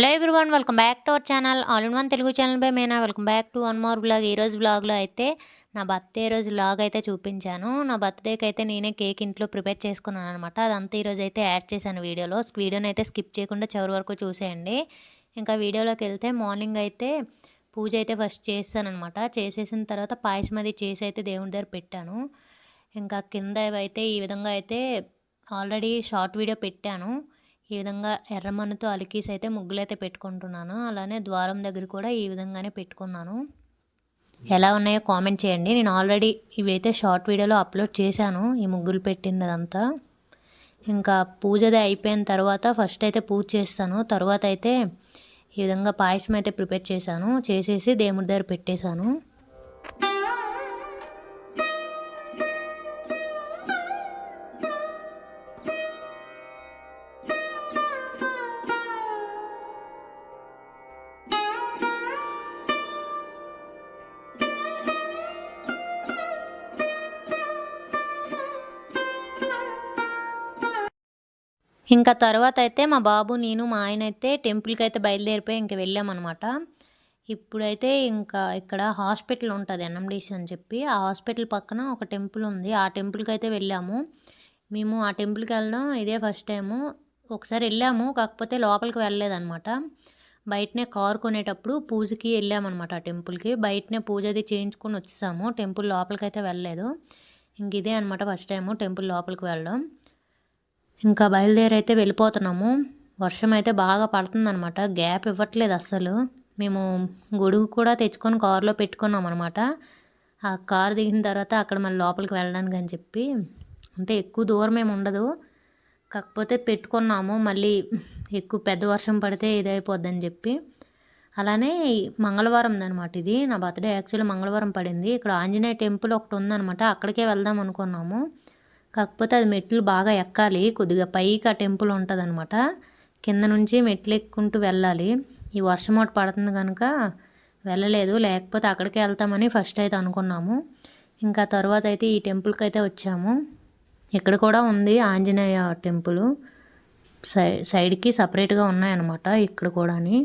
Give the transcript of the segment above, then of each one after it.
Hello everyone welcome back to our channel. All in one Telugu channel by Mena. Welcome back to one more blog ఈరోజు బ్లాగ్లో అయితే నా birthday రోజు blog అయితే చూపించాను. నా బర్త్డేకి అయితే నేనే కేక్ ఇంట్లో ప్రిపేర్ చేసుకున్నాను అనమాట అదంతా ఈరోజు అయితే యాడ్ చేశాను వీడియోలో. వీడియోని అయితే స్కిప్ చేయకుండా చివరి వరకు చూసేయండి. ఇంకా వీడియోలోకి వెళ్తే మార్నింగ్ అయితే పూజ అయితే ఫస్ట్ చేస్తానమాట అనమాట చేసేసిన తర్వాత పాయసం అది చేసి అయితే దేవుని దగ్గర పెట్టాను. ఇంకా కింద అయితే ఈ విధంగా అయితే ఆల్రెడీ షార్ట్ వీడియో పెట్టాను. ఈ విధంగా ఎర్రమన్నుతో అలికేసి అయితే ముగ్గులు అయితే పెట్టుకుంటున్నాను. అలానే ద్వారం దగ్గర కూడా ఈ విధంగానే పెట్టుకున్నాను. ఎలా ఉన్నాయో కామెంట్ చేయండి. నేను ఆల్రెడీ ఇవైతే షార్ట్ వీడియోలో అప్లోడ్ చేశాను ఈ ముగ్గులు పెట్టింది అదంతా ఇంకా పూజది అయిపోయిన తర్వాత ఫస్ట్ అయితే పూజ చేస్తాను. తర్వాత అయితే ఈ విధంగా పాయసం అయితే ప్రిపేర్ చేశాను. చేసేసి దేవుడి దగ్గర పెట్టేశాను. ఇంకా తర్వాత అయితే మా బాబు నేను మా ఆయన అయితే టెంపుల్కి అయితే బయలుదేరిపోయి ఇంక వెళ్ళామన్నమాట. ఇప్పుడైతే ఇంకా ఇక్కడ హాస్పిటల్ ఉంటుంది ఎన్ఎండిసి అని చెప్పి. ఆ హాస్పిటల్ పక్కన ఒక టెంపుల్ ఉంది. ఆ టెంపుల్కి అయితే వెళ్ళాము. మేము ఆ టెంపుల్కి వెళ్ళడం ఇదే ఫస్ట్ టైము. ఒకసారి వెళ్ళాము కాకపోతే లోపలికి వెళ్ళలేదన్నమాట. బయటనే కారు కొనేటప్పుడు పూజకి వెళ్ళామన్నమాట ఆ టెంపుల్కి. బయటనే పూజ అది చేయించుకొని వచ్చేసాము. టెంపుల్ లోపలికి అయితే వెళ్ళలేదు. ఇంక ఇదే అనమాట ఫస్ట్ టైము టెంపుల్ లోపలికి వెళ్ళడం. ఇంకా బయలుదేరి అయితే వెళ్ళిపోతున్నాము. వర్షం అయితే బాగా పడుతుందనమాట గ్యాప్ ఇవ్వట్లేదు అస్సలు. మేము గొడుగు కూడా తెచ్చుకొని కారులో పెట్టుకున్నాం అనమాట ఆ కారు దిగిన తర్వాత అక్కడ మళ్ళీ లోపలికి వెళ్ళడానికి అని చెప్పి. అంటే ఎక్కువ దూరం ఏమి ఉండదు. కాకపోతే పెట్టుకున్నాము. మళ్ళీ ఎక్కువ పెద్ద వర్షం పడితే ఇదైపోద్దని చెప్పి. అలానే మంగళవారం అనమాట ఇది. నా బర్త్డే యాక్చువల్లీ మంగళవారం పడింది. ఇక్కడ ఆంజనేయ టెంపుల్ ఒకటి ఉందనమాట అక్కడికే వెళ్దాం అనుకున్నాము. కాకపోతే అది మెట్లు బాగా ఎక్కాలి. కొద్దిగా పైకి ఆ టెంపుల్ ఉంటుంది అనమాట కింద నుంచి మెట్లు ఎక్కుంటూ వెళ్ళాలి. ఈ వర్షం ఒకటి పడుతుంది కనుక వెళ్ళలేదు. లేకపోతే అక్కడికే వెళ్తామని ఫస్ట్ అయితే అనుకున్నాము. ఇంకా తర్వాత అయితే ఈ టెంపుల్కి అయితే వచ్చాము. ఇక్కడ కూడా ఉంది ఆంజనేయ టెంపుల్. సై సైడ్కి సపరేట్గా ఉన్నాయన్నమాట ఇక్కడ కూడాని.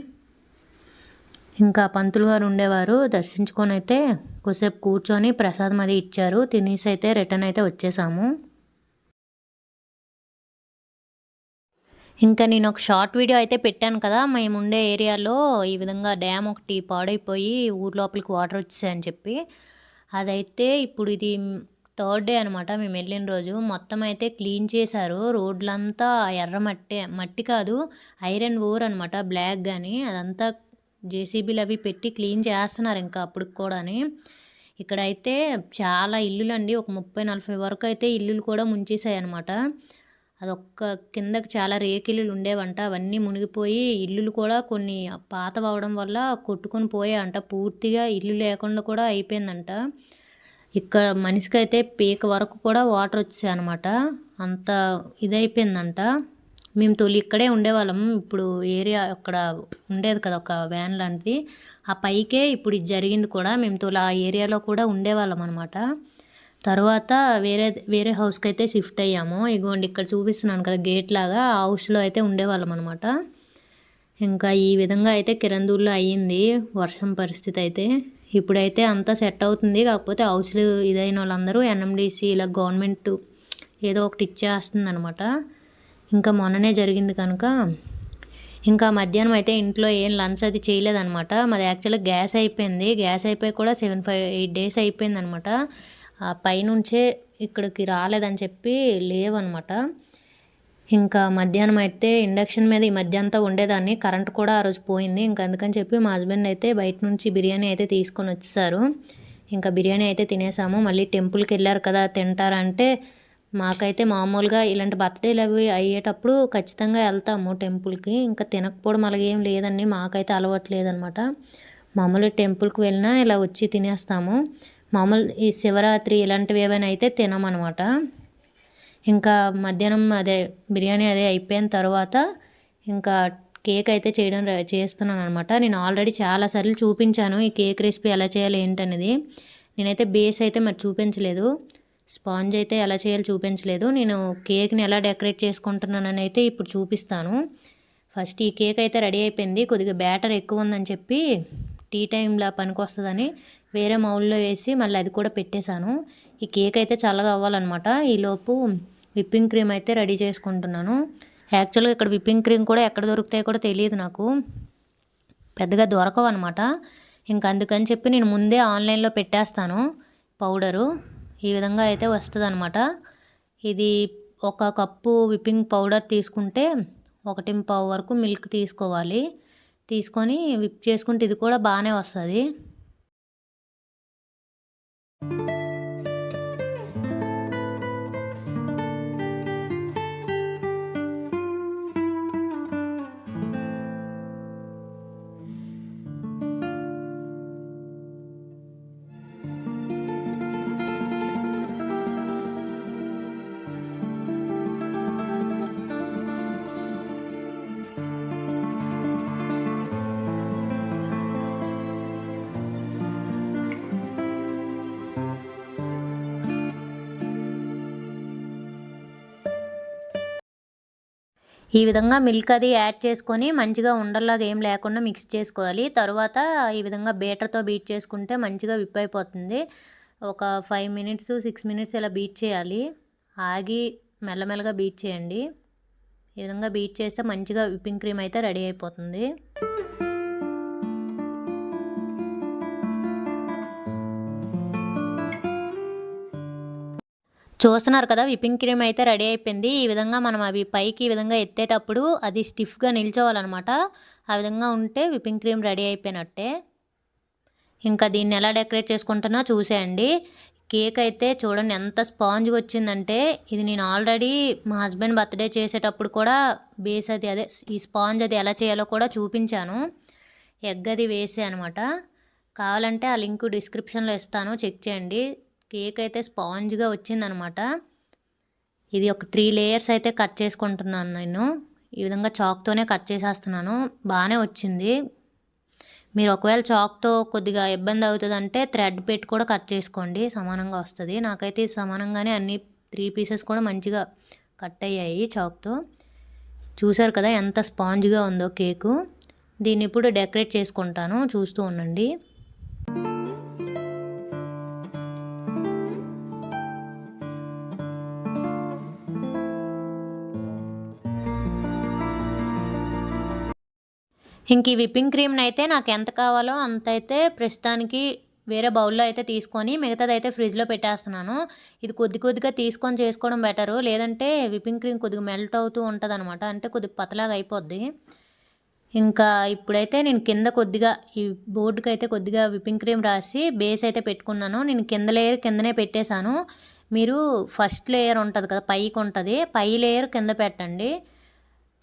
ఇంకా పంతులు గారు ఉండేవారు. దర్శించుకొని అయితే కొద్దిసేపు కూర్చొని ప్రసాదం అది ఇచ్చారు. తినేసి అయితే రిటర్న్ అయితే వచ్చేసాము. ఇంకా నేను ఒక షార్ట్ వీడియో అయితే పెట్టాను కదా మేము ఉండే ఏరియాలో ఈ విధంగా డ్యామ్ ఒకటి పాడైపోయి ఊరు లోపలికి వాటర్ వచ్చాయని చెప్పి. అదైతే ఇప్పుడు ఇది థర్డ్ డే అనమాట మేము వెళ్ళిన రోజు. మొత్తం అయితే క్లీన్ చేశారు. రోడ్లంతా ఎర్ర మట్టి మట్టి కాదు ఐరన్ ఓర్ అనమాట బ్లాక్ కానీ అదంతా జేసీబీలు అవి పెట్టి క్లీన్ చేస్తున్నారు ఇంకా అప్పుడు కూడాని. ఇక్కడైతే చాలా ఇల్లులండి ఒక ముప్పై నలభై వరకు అయితే ఇల్లులు కూడా ముంచేసాయి అనమాట అదొక్క కిందకి చాలా రేకిల్లులు ఉండేవంట. అవన్నీ మునిగిపోయి ఇల్లులు కూడా కొన్ని పాత అవడం వల్ల కొట్టుకొని పోయాయంట. పూర్తిగా ఇల్లు లేకుండా కూడా అయిపోయిందంట. ఇక్కడ మనిషికి అయితే పీక వరకు కూడా వాటర్ వచ్చాయి అనమాట అంత ఇదైపోయిందంట. మేము తొలి ఇక్కడే ఉండేవాళ్ళం. ఇప్పుడు ఏరియా అక్కడ ఉండేది కదా ఒక వ్యాన్ లాంటిది. ఆ పైకే ఇప్పుడు ఇది జరిగింది కూడా. మేము తొలి ఆ ఏరియాలో కూడా ఉండేవాళ్ళం అనమాట తర్వాత వేరే వేరే హౌస్కి అయితే షిఫ్ట్ అయ్యాము. ఇగోండి ఇక్కడ చూపిస్తున్నాను కదా గేట్ లాగా హౌస్లో అయితే ఉండేవాళ్ళం అనమాట ఇంకా ఈ విధంగా అయితే కిరందూర్లో అయ్యింది వర్షం పరిస్థితి అయితే. ఇప్పుడైతే అంతా సెట్ అవుతుంది కాకపోతే హౌస్లు ఇదైన వాళ్ళందరూ ఎన్ఎండిసి ఇలా గవర్నమెంట్ ఏదో ఒకటి ఇచ్చేస్తుంది అనమాట ఇంకా మొన్ననే జరిగింది కనుక. ఇంకా మధ్యాహ్నం అయితే ఇంట్లో ఏం లంచ్ అది చేయలేదనమాట మాది యాక్చువల్గా గ్యాస్ అయిపోయింది. గ్యాస్ అయిపోయి కూడా సెవెన్ ఫైవ్ ఎయిట్ డేస్ అయిపోయింది అనమాట ఆ పైనుంచే ఇక్కడికి రాలేదని చెప్పి లేవనమాట. ఇంకా మధ్యాహ్నం అయితే ఇండక్షన్ మీద ఈ మధ్య అంతా ఉండేదాన్ని. కరెంట్ కూడా ఆ రోజు పోయింది. ఇంకా అందుకని చెప్పి మా హస్బెండ్ అయితే బయట నుంచి బిర్యానీ అయితే తీసుకొని వచ్చేసారు. ఇంకా బిర్యానీ అయితే తినేసాము. మళ్ళీ టెంపుల్కి వెళ్ళారు కదా తింటారంటే మాకైతే మామూలుగా ఇలాంటి బర్త్డేలు అవి అయ్యేటప్పుడు ఖచ్చితంగా వెళ్తాము టెంపుల్కి. ఇంకా తినకపోవడం అలాగే ఏం లేదండి. మాకైతే అలవాటు లేదనమాట. మామూలు టెంపుల్కి వెళ్ళినా ఇలా వచ్చి తినేస్తాము. మామూలు ఈ శివరాత్రి ఇలాంటివి ఏవైనా అయితే తినమనమాట. ఇంకా మధ్యాహ్నం అదే బిర్యానీ అదే అయిపోయిన తర్వాత ఇంకా కేక్ అయితే చేయడం చేస్తున్నాను అనమాట నేను ఆల్రెడీ చాలాసార్లు చూపించాను ఈ కేక్ రెసిపీ ఎలా చేయాలి ఏంటనేది. నేనైతే బేస్ అయితే మరి చూపించలేదు. స్పాంజ్ అయితే ఎలా చేయాలో చూపించలేదు. నేను కేక్ని ఎలా డెకరేట్ చేసుకుంటున్నానని అయితే ఇప్పుడు చూపిస్తాను. ఫస్ట్ ఈ కేక్ అయితే రెడీ అయిపోయింది. కొద్దిగా బ్యాటర్ ఎక్కువ ఉందని చెప్పి టీ టైంలో పనికొస్తుందని వేరే మౌల్లో వేసి మళ్ళీ అది కూడా పెట్టేశాను. ఈ కేక్ అయితే చల్లగా అవ్వాలన్నమాట. ఈలోపు విప్పింగ్ క్రీమ్ అయితే రెడీ చేసుకుంటున్నాను. యాక్చువల్గా ఇక్కడ విప్పింగ్ క్రీమ్ కూడా ఎక్కడ దొరుకుతాయో కూడా తెలియదు నాకు. పెద్దగా దొరకవు అనమాట ఇంకా అందుకని చెప్పి నేను ముందే ఆన్లైన్లో పెట్టేస్తాను పౌడరు. ఈ విధంగా అయితే వస్తుంది అనమాట ఇది ఒక కప్పు విప్పింగ్ పౌడర్ తీసుకుంటే ఒకటి పావు వరకు మిల్క్ తీసుకోవాలి. తీసుకొని విప్ చేసుకుంటే ఇది కూడా బాగానే వస్తుంది. ఈ విధంగా మిల్క్ అది యాడ్ చేసుకొని మంచిగా ఉండల్లాగా ఏం లేకుండా మిక్స్ చేసుకోవాలి. తర్వాత ఈ విధంగా బీటర్తో బీట్ చేసుకుంటే మంచిగా విప్ అయిపోతుంది. ఒక ఫైవ్ మినిట్స్ సిక్స్ మినిట్స్ ఇలా బీట్ చేయాలి. ఆగి మెల్లమెల్లగా బీట్ చేయండి. ఈ విధంగా బీట్ చేస్తే మంచిగా విప్పింగ్ క్రీమ్ అయితే రెడీ అయిపోతుంది. చూస్తున్నారు కదా విప్పింగ్ క్రీమ్ అయితే రెడీ అయిపోయింది. ఈ విధంగా మనం అవి పైకి ఈ విధంగా ఎత్తేటప్పుడు అది స్టిఫ్గా నిల్చోవాలన్నమాట. ఆ విధంగా ఉంటే విప్పింగ్ క్రీమ్ రెడీ అయిపోయినట్టే. ఇంకా దీన్ని ఎలా డెకరేట్ చేసుకుంటున్నా చూసేయండి. కేక్ అయితే చూడండి ఎంత స్పాంజ్గా వచ్చిందంటే ఇది నేను ఆల్రెడీ మా హస్బెండ్ బర్త్డే చేసేటప్పుడు కూడా బేస్ అది అదే ఈ స్పాంజ్ అది ఎలా చేయాలో కూడా చూపించాను. ఎగ్ అది వేసే అనమాట కావాలంటే ఆ లింక్ డిస్క్రిప్షన్లో ఇస్తాను చెక్ చేయండి. కేక్ అయితే స్పాంజ్గా వచ్చిందనమాట. ఇది ఒక త్రీ లేయర్స్ అయితే కట్ చేసుకుంటున్నాను నేను. ఈ విధంగా చాక్తోనే కట్ చేసేస్తున్నాను. బాగానే వచ్చింది. మీరు ఒకవేళ చాక్తో కొద్దిగా ఇబ్బంది అవుతుందంటే థ్రెడ్ పెట్టి కూడా కట్ చేసుకోండి. సమానంగా వస్తుంది. నాకైతే సమానంగానే అన్ని త్రీ పీసెస్ కూడా మంచిగా కట్ అయ్యాయి చాక్తో చూసారు కదా ఎంత స్పాంజ్గా ఉందో కేకు. దీన్ని ఇప్పుడు డెకరేట్ చేసుకుంటాను. చూస్తూ ఉండండి. ఇంక ఈ విప్పింగ్ క్రీమ్ని అయితే నాకు ఎంత కావాలో అంత అయితే ప్రస్తుతానికి వేరే బౌల్లో అయితే తీసుకొని మిగతాది అయితే ఫ్రిడ్జ్లో పెట్టేస్తున్నాను. ఇది కొద్ది కొద్దిగా తీసుకొని చేసుకోవడం బెటరు. లేదంటే విప్పింగ్ క్రీమ్ కొద్దిగా మెల్ట్ అవుతూ ఉంటుంది అనమాట అంటే కొద్దిగా పతలాగా అయిపోద్ది. ఇంకా ఇప్పుడైతే నేను కింద కొద్దిగా ఈ బోర్డుకి అయితే కొద్దిగా విప్పింగ్ క్రీమ్ రాసి బేస్ అయితే పెట్టుకున్నాను. నేను కింద లేయర్ కిందనే పెట్టేశాను. మీరు ఫస్ట్ లేయర్ ఉంటుంది కదా పైకి ఉంటుంది పై లేయర్ కింద పెట్టండి.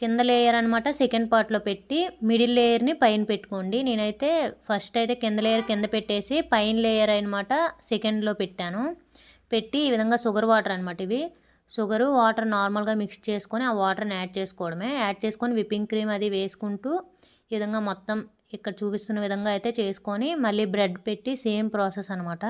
కింద లేయర్ అనమాట సెకండ్ పార్ట్లో పెట్టి మిడిల్ లేయర్ని పైన పెట్టుకోండి. నేనైతే ఫస్ట్ అయితే కింద లేయర్ కింద పెట్టేసి పైన లేయర్ అనమాట సెకండ్లో పెట్టాను. పెట్టి ఈ విధంగా షుగర్ వాటర్ అనమాట ఇవి. షుగరు వాటర్ నార్మల్గా మిక్స్ చేసుకొని ఆ వాటర్ని యాడ్ చేసుకోవడమే. యాడ్ చేసుకొని విప్పింగ్ క్రీమ్ అది వేసుకుంటూ ఈ విధంగా మొత్తం ఇక్కడ చూపిస్తున్న విధంగా అయితే చేసుకొని మళ్ళీ బ్రెడ్ పెట్టి సేమ్ ప్రాసెస్ అనమాట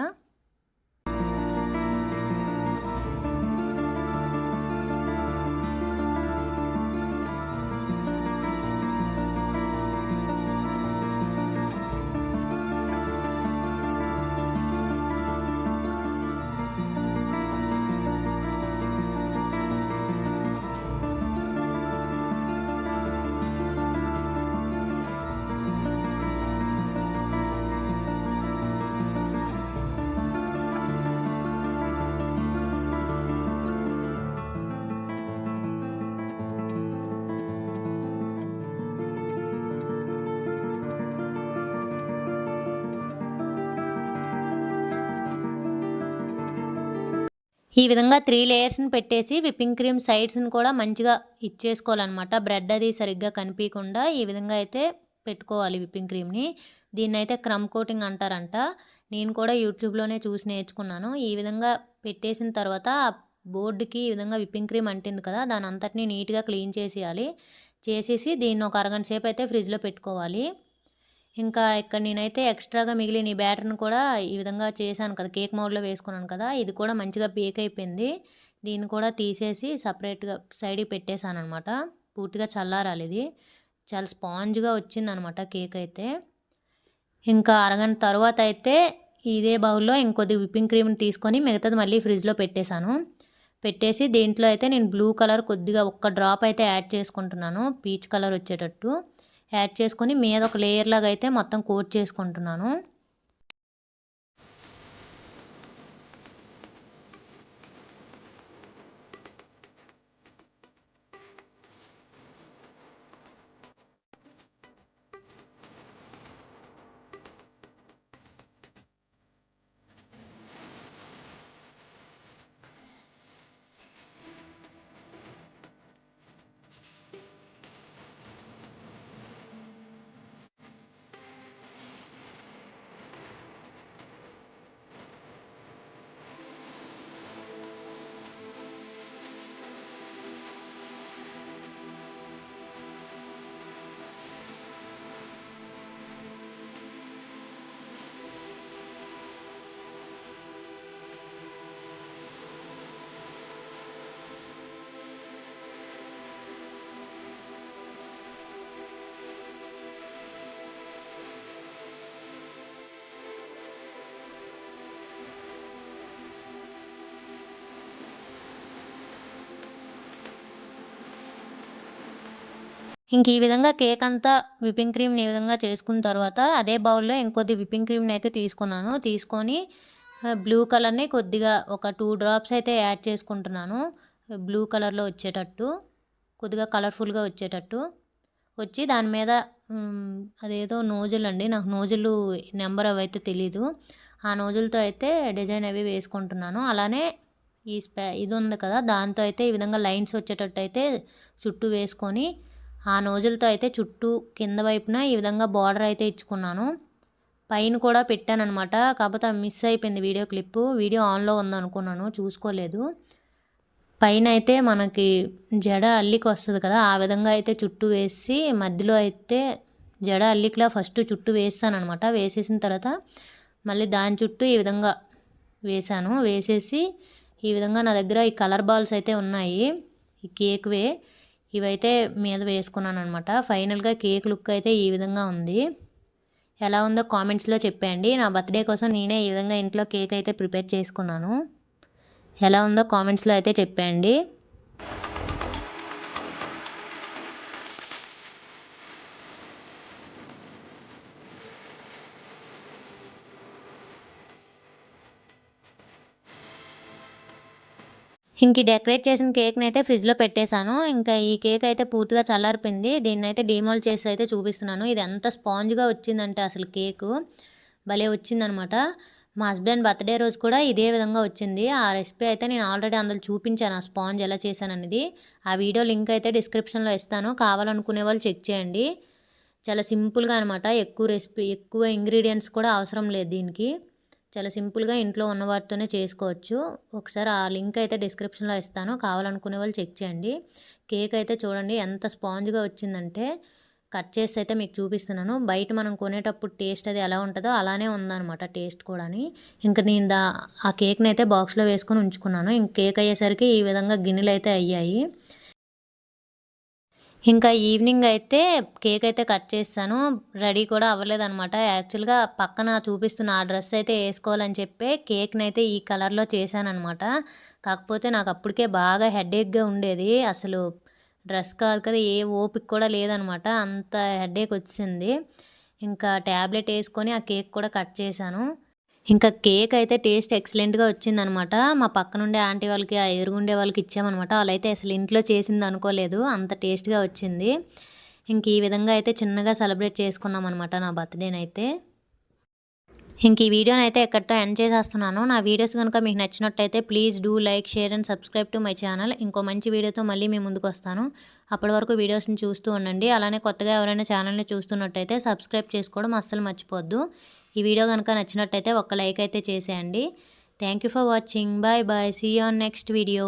ఈ విధంగా త్రీ లేయర్స్ని పెట్టేసి విప్పింగ్ క్రీమ్ సైడ్స్ని కూడా మంచిగా ఇచ్చేసుకోవాలన్నమాట. బ్రెడ్ అది సరిగ్గా కనిపించకుండా ఈ విధంగా అయితే పెట్టుకోవాలి విప్పింగ్ క్రీమ్ని దీన్ని అయితే క్రమ్ కోటింగ్ అంటారంట. నేను కూడా యూట్యూబ్లోనే చూసి నేర్చుకున్నాను. ఈ విధంగా పెట్టేసిన తర్వాత బోర్డుకి ఈ విధంగా విప్పింగ్ క్రీమ్ అంటింది కదా దాని అంతటిని నీట్గా క్లీన్ చేసేయాలి. చేసేసి దీన్ని ఒక అరగంట సేపు అయితే ఫ్రిడ్జ్లో పెట్టుకోవాలి. ఇంకా ఇక్కడ నేనైతే ఎక్స్ట్రాగా మిగిలిన ఈ బ్యాటర్ని కూడా ఈ విధంగా చేశాను కదా కేక్ మౌడ్లో వేసుకున్నాను కదా ఇది కూడా మంచిగా బేక్ అయిపోయింది. దీన్ని కూడా తీసేసి సపరేట్గా సైడ్కి పెట్టేశాను అనమాట పూర్తిగా చల్లారాలి ఇది. చాలా స్పాంజ్గా వచ్చిందనమాట కేక్ అయితే. ఇంకా అరగంట తర్వాత అయితే ఇదే బౌల్లో ఇంకొద్ది విప్పింగ్ క్రీమ్ని తీసుకొని మిగతాది మళ్ళీ ఫ్రిడ్జ్లో పెట్టేశాను. పెట్టేసి దీంట్లో అయితే నేను బ్లూ కలర్ కొద్దిగా ఒక్క డ్రాప్ అయితే యాడ్ చేసుకుంటున్నాను పీచ్ కలర్ వచ్చేటట్టు. యాడ్ చేసుకొని మీద ఒక లేయర్ లాగా అయితే మొత్తం కోట్ చేసుకుంటున్నాను. ఇంక ఈ విధంగా కేక్ అంతా విప్పింగ్ క్రీమ్ని ఈ విధంగా చేసుకున్న తర్వాత అదే బౌల్లో ఇంకొద్ది విప్పింగ్ క్రీమ్ని అయితే తీసుకున్నాను. తీసుకొని బ్లూ కలర్ని కొద్దిగా ఒక టూ డ్రాప్స్ అయితే యాడ్ చేసుకుంటున్నాను. బ్లూ కలర్లో వచ్చేటట్టు కొద్దిగా కలర్ఫుల్గా వచ్చేటట్టు. వచ్చి దాని మీద అదేదో నోజులు అండి నాకు నోజులు నెంబర్ అవి అయితే తెలీదు. ఆ నోజులతో అయితే డిజైన్ అవి వేసుకుంటున్నాను. అలానే ఈ స్పా ఇది ఉంది కదా దాంతో అయితే ఈ విధంగా లైన్స్ వచ్చేటట్టు అయితే చుట్టూ వేసుకొని ఆ నోజులతో అయితే చుట్టూ కింద వైపున ఈ విధంగా బార్డర్ అయితే ఇచ్చుకున్నాను. పైన కూడా పెట్టాను అనమాట కాకపోతే మిస్ అయిపోయింది వీడియో క్లిప్. వీడియో ఆన్లో ఉందనుకున్నాను. చూసుకోలేదు. పైన అయితే మనకి జడ అల్లికి వస్తుంది కదా ఆ విధంగా అయితే చుట్టూ వేసి మధ్యలో అయితే జడ అల్లికిలా ఫస్ట్ చుట్టూ వేసాను అనమాట వేసేసిన తర్వాత మళ్ళీ దాని చుట్టూ ఈ విధంగా వేసాను వేసేసి ఈ విధంగా నా దగ్గర ఈ కలర్ బాల్స్ అయితే ఉన్నాయి. ఈ కేక్వే. ఇవైతే మీద వేసుకున్నాను అనమాట ఫైనల్గా కేక్ లుక్ అయితే ఈ విధంగా ఉంది. ఎలా ఉందో కామెంట్స్లో చెప్పండి నా బర్త్డే కోసం నేనే ఈ విధంగా ఇంట్లో కేక్ అయితే ప్రిపేర్ చేసుకున్నాను. ఎలా ఉందో కామెంట్స్లో అయితే చెప్పేయండి. ఇంక డెకరేట్ చేసిన కేక్ని అయితే ఫ్రిడ్జ్లో పెట్టేశాను. ఇంకా ఈ కేక్ అయితే పూర్తిగా చల్లారిపోయింది. దీన్ని అయితే డీమోల్ చేసి అయితే చూపిస్తున్నాను. ఇది ఎంత స్పాంజ్గా వచ్చిందంటే అసలు కేకు. భలే వచ్చిందనమాట. మా హస్బెండ్ బర్త్డే రోజు కూడా ఇదే విధంగా వచ్చింది. ఆ రెసిపీ అయితే నేను ఆల్రెడీ అందులో చూపించాను. ఆ స్పాంజ్ ఎలా చేశాననేది ఆ వీడియో లింక్ అయితే డిస్క్రిప్షన్లో ఇస్తాను. కావాలనుకునే వాళ్ళు చెక్ చేయండి. చాలా సింపుల్గా అనమాట. ఎక్కువ రెసిపీ ఎక్కువ ఇంగ్రీడియంట్స్ కూడా అవసరం లేదు దీనికి. చాలా సింపుల్గా ఇంట్లో ఉన్న వాటితోనే చేసుకోవచ్చు. ఒకసారి ఆ లింక్ అయితే డిస్క్రిప్షన్లో ఇస్తాను. కావాలనుకునే వాళ్ళు చెక్ చేయండి. కేక్ అయితే చూడండి ఎంత స్పాంజ్గా వచ్చిందంటే కట్ చేసి అయితే మీకు చూపిస్తున్నాను. బయట మనం కొనేటప్పుడు టేస్ట్ అది ఎలా ఉంటుందో అలానే ఉందన్నమాట టేస్ట్ కూడా ఇంకా నేను దా ఆ కేక్ని అయితే బాక్స్లో వేసుకొని ఉంచుకున్నాను. ఇంక కేక్ అయ్యేసరికి ఈ విధంగా గిన్నెలు అయితే అయ్యాయి. ఇంకా ఈవినింగ్ అయితే కేక్ అయితే కట్ చేస్తాను. రెడీ కూడా అవ్వలేదనమాట యాక్చువల్గా పక్కన చూపిస్తున్న ఆ డ్రెస్ అయితే వేసుకోవాలని చెప్పి కేక్ని అయితే ఈ కలర్లో చేశానమాట కాకపోతే నాకు అప్పటికే బాగా హెడేక్గా ఉండేది. అసలు డ్రెస్ కాదు కదా ఏ ఓపిక కూడా లేదనమాట అంత హెడేక్ వచ్చింది. ఇంకా ట్యాబ్లెట్ వేసుకొని ఆ కేక్ కూడా కట్ చేశాను. ఇంకా కేక్ అయితే టేస్ట్ ఎక్సలెంట్గా వచ్చిందనమాట. మా పక్కనుండే ఆంటీ వాళ్ళకి ఆ ఎరుగుండే వాళ్ళకి ఇచ్చామన్నమాట వాళ్ళైతే అసలు ఇంట్లో చేసింది అనుకోలేదు. అంత టేస్ట్గా వచ్చింది. ఇంక ఈ విధంగా అయితే చిన్నగా సెలబ్రేట్ చేసుకున్నాం అనమాట నా బర్త్డేనైతే. ఇంక ఈ వీడియోని అయితే ఎక్కడితో ఎండ్ చేసేస్తున్నాను. నా వీడియోస్ కనుక మీకు నచ్చినట్టయితే please do like share and subscribe to my channel. ఇంకో మంచి వీడియోతో మళ్ళీ మీ ముందుకు వస్తాను. అప్పటి వరకు వీడియోస్ని చూస్తూ ఉండండి. అలానే కొత్తగా ఎవరైనా ఛానల్ని చూస్తున్నట్టయితే సబ్స్క్రైబ్ చేసుకోవడం అస్సలు మర్చిపోద్దు. ఈ వీడియో కనుక నచ్చినట్టయితే ఒక లైక్ అయితే చేసేయండి. Thank you for watching bye bye see on next video